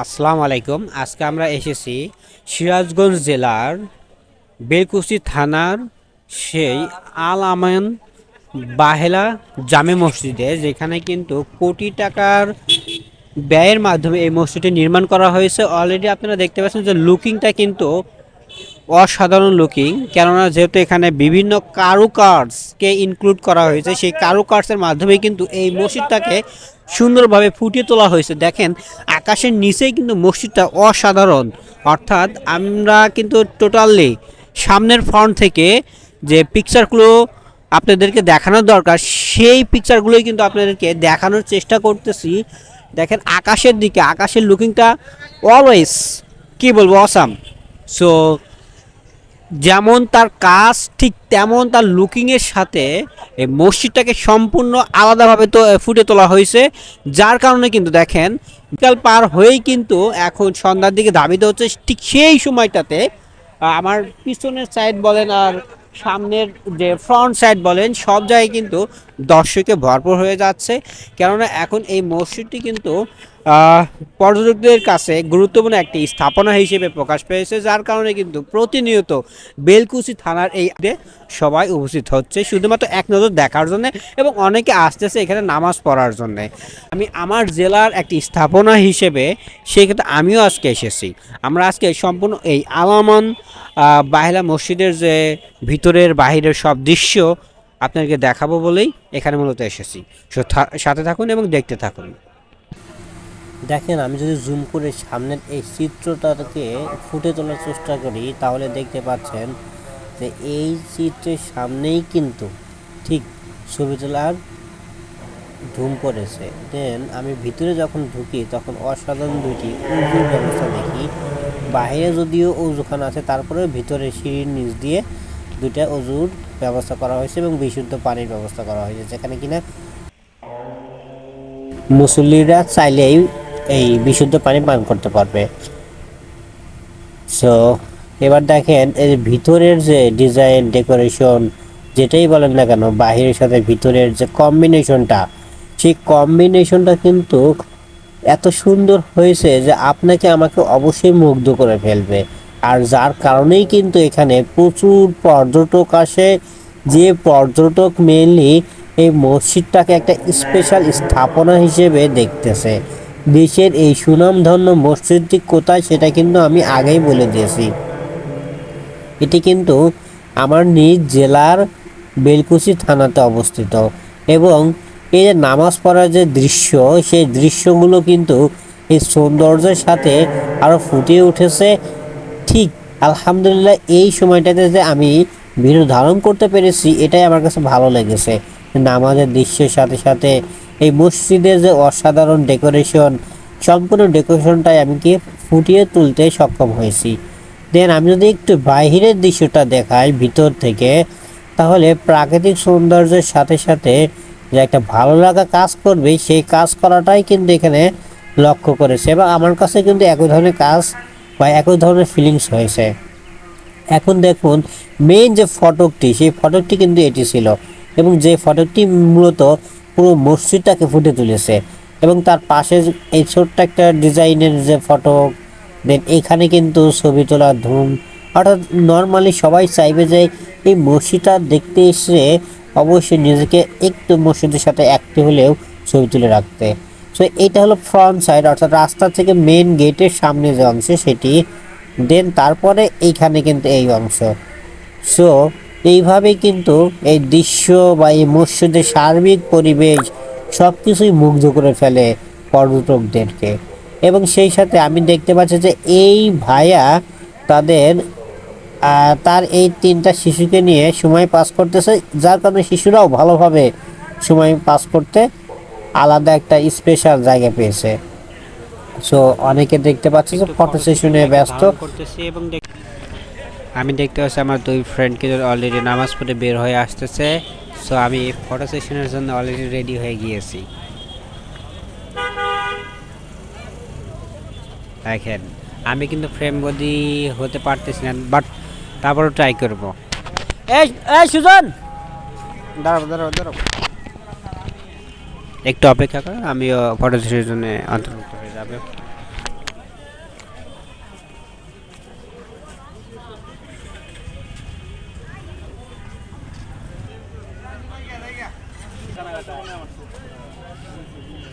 আসসালামু আলাইকুম। আজকে আমরা এসেছি সিরাজগঞ্জ জেলার বেলকুচি থানার সেই আল আমান বাহেলা জামে মসজিদে, যেখানে কিন্তু কোটি টাকার ব্যয়ের মাধ্যমে এই মসজিদটি নির্মাণ করা হয়েছে। অলরেডি আপনারা দেখতে পাচ্ছেন যে লুকিংটা কিন্তু অসাধারণ লুকিং কেননা যেহেতু এখানে বিভিন্ন কারুকার্সকে ইনক্লুড করা হয়েছে, সেই কারুকার্সের মাধ্যমে কিন্তু এই মসজিদটাকে সুন্দরভাবে ফুটিয়ে তোলা হয়েছে। দেখেন, আকাশের নিচেই কিন্তু মসজিদটা অসাধারণ। অর্থাৎ আমরা কিন্তু টোটালি সামনের ফ্রন্ট থেকে যে পিকচারগুলো আপনাদেরকে দেখানোর দরকার, সেই পিকচারগুলোই কিন্তু আপনাদেরকে দেখানোর চেষ্টা করতেছি। দেখেন, আকাশের দিকে, আকাশের লুকিংটা অলওয়েজ কি বলব অসাম সো যেমন তার কাজ ঠিক তেমন তার লুকিংয়ের সাথে এই মসজিদটাকে সম্পূর্ণ আলাদাভাবে তো ফুটে তোলা হয়েছে। যার কারণে কিন্তু দেখেন, বিকাল পার হয়েই কিন্তু এখন সন্ধ্যার দিকে ধাবিত হচ্ছে। ঠিক সেই সময়টাতে আমার পিছনের সাইড বলেন আর সামনের যে ফ্রন্ট সাইড বলেন, সব জায়গায় কিন্তু দর্শকে ভরপুর হয়ে যাচ্ছে। কেননা এখন এই মসজিদটি কিন্তু পর্যটকদের কাছে গুরুত্বপূর্ণ একটি স্থাপনা হিসেবে প্রকাশ পেয়েছে, যার কারণে কিন্তু প্রতিনিয়ত বেলকুচি থানার এই সবাই উপস্থিত হচ্ছে, শুধুমাত্র এক নজর দেখার জন্য এবং অনেকে আসতেছে এখানে নামাজ পড়ার জন্য। আমি আমার জেলার একটি স্থাপনা হিসেবে সেক্ষেত্রে আমিও আজকে এসেছি। আমরা আজকে সম্পূর্ণ এই আলামান বাহেলা মসজিদের যে ভিতরের বাহিরের সব দৃশ্য আপনাদেরকে দেখাবো বলেই এখানে মূলত এসেছি। সাথে থাকুন এবং দেখতে থাকুন। দেখেন, আমি যদি জুম করে সামনের এই চিত্রটাকে ফুটে তোলার চেষ্টা করি, তাহলে দেখতে পাচ্ছেন যে এই চিত্রের সামনেই কিন্তু ঠিক ছবি তোলার ধুম পড়েছে। দেন আমি ভিতরে যখন ঢুকি, তখন অসাধারণ দুইটি উজুর ব্যবস্থা দেখি। বাইরে যদিও উজুখানা আছে, তারপরেও ভিতরে সিঁড়ির নিচ দিয়ে দুইটা অজুর ব্যবস্থা করা হয়েছে এবং বিশুদ্ধ পানির ব্যবস্থা করা হয়েছে, যেখানে কিনা মুসল্লিরা চাইলেই এই বিশুদ্ধ পানি পান করতে পারবে। সো এবার দেখেন, এই ভিতরের যে ডিজাইন ডেকোরেশন যেটাই বলেন না কেন, বাহিরের সাথে ভিতরের যে কম্বিনেশনটা সেই কম্বিনেশনটা কিন্তু এত সুন্দর হয়েছে যে আপনাকে আমাকে অবশ্যই মুগ্ধ করে ফেলবে। আর যার কারণেই কিন্তু এখানে প্রচুর পর্যটক আসে, যে পর্যটক মেনলি এই মসজিদটাকে একটা স্পেশাল স্থাপনা হিসেবে দেখতেছে। দেশের এই সুনামধন্য মসজিদটি কোথায় সেটা কিন্তু আমি আগেই বলে দিয়েছি। এটি কিন্তু আমার নিজ জেলার বেলকুচি থানাতে অবস্থিত এবং এই যে নামাজ পড়ার যে দৃশ্য, সেই দৃশ্যগুলো কিন্তু এই সৌন্দর্যের সাথে আরও ফুটিয়ে উঠেছে। ঠিক, আলহামদুলিল্লাহ এই সময়টাতে যে আমি ভিডিও ধারণ করতে পেরেছি, এটাই আমার কাছে ভালো লেগেছে। নামাজের দৃশ্যের সাথে সাথে এই মসজিদের যে অসাধারণ ডেকোরেশন, সম্পূর্ণ ডেকোরেশনটাই আমি কি ফুটিয়ে তুলতে সক্ষম হয়েছি। দেন আমি যদি একটু বাইরের দৃশ্যটা দেখাই ভিতর থেকে, তাহলে প্রাকৃতিক সৌন্দর্যের সাথে সাথে যে একটা ভালো লাগা কাজ করবে, সেই কাজ করাটাই কিন্তু এখানে লক্ষ্য করেছে এবং আমার কাছে কিন্তু একই ধরনের কাজ বা একই ধরনের ফিলিংস হয়েছে। এখন দেখুন মেইন যে ফটকটি, সেই ফটকটি কিন্তু এটি ছিল। এবং যে ফটোটি মূলত পুরো মসজিদটাকে ফুটে তুলেছে এবং তার পাশে এই ছোট্ট একটা ডিজাইনের যে ফটো, দেন এখানে কিন্তু ছবি তোলার ধুম। অর্থাৎ নর্মালি সবাই চাইবে যে এই মসজিদটা দেখতে এসে অবশ্যই নিজেকে একটু মসজিদের সাথে একটি হলেও ছবি তুলে রাখতে। সো এটা হলো ফ্রন্ট সাইড অর্থাৎ রাস্তা থেকে মেন গেটের সামনে যে অংশ সেটি, দেন তারপরে এইখানে কিন্তু এই অংশ। সো এইভাবেই কিন্তু এই দৃশ্য বা এই মসজিদের সার্বিক পরিবেশ সব কিছুই মুগ্ধ করে ফেলে পর্যটকদেরকে। এবং সেই সাথে আমি দেখতে পাচ্ছি যে এই ভাইয়া তাদের তার এই তিনটা শিশুকে নিয়ে সময় পাস করতেছে যার কারণে শিশুরাও ভালোভাবে সময় পাস করতে আলাদা একটা স্পেশাল জায়গা পেয়েছে। সো অনেকে দেখতে পাচ্ছি যে ফটো সেশনে ব্যস্ত। এবং আমি দেখতে পাচ্ছি আমার দুই ফ্রেন্ডকে অলরেডি নামাজ পড়ে বের হয়ে আসতেছে। সো আমি ফটো সেশনের জন্য অলরেডি রেডি হয়ে গিয়েছি। দেখেন আমি কিন্তু ফ্রেম বডি হতে পারতেছি না বাট তারপরও ট্রাই করব। এই এই সুজন! দাঁড়াবো দাঁড়াবো দাঁড়াবো একটু অপেক্ষা করো আমিও ফটো সেশনের জন্য অন্তর্ভুক্ত হয়ে যাবে। cidadão mesmo.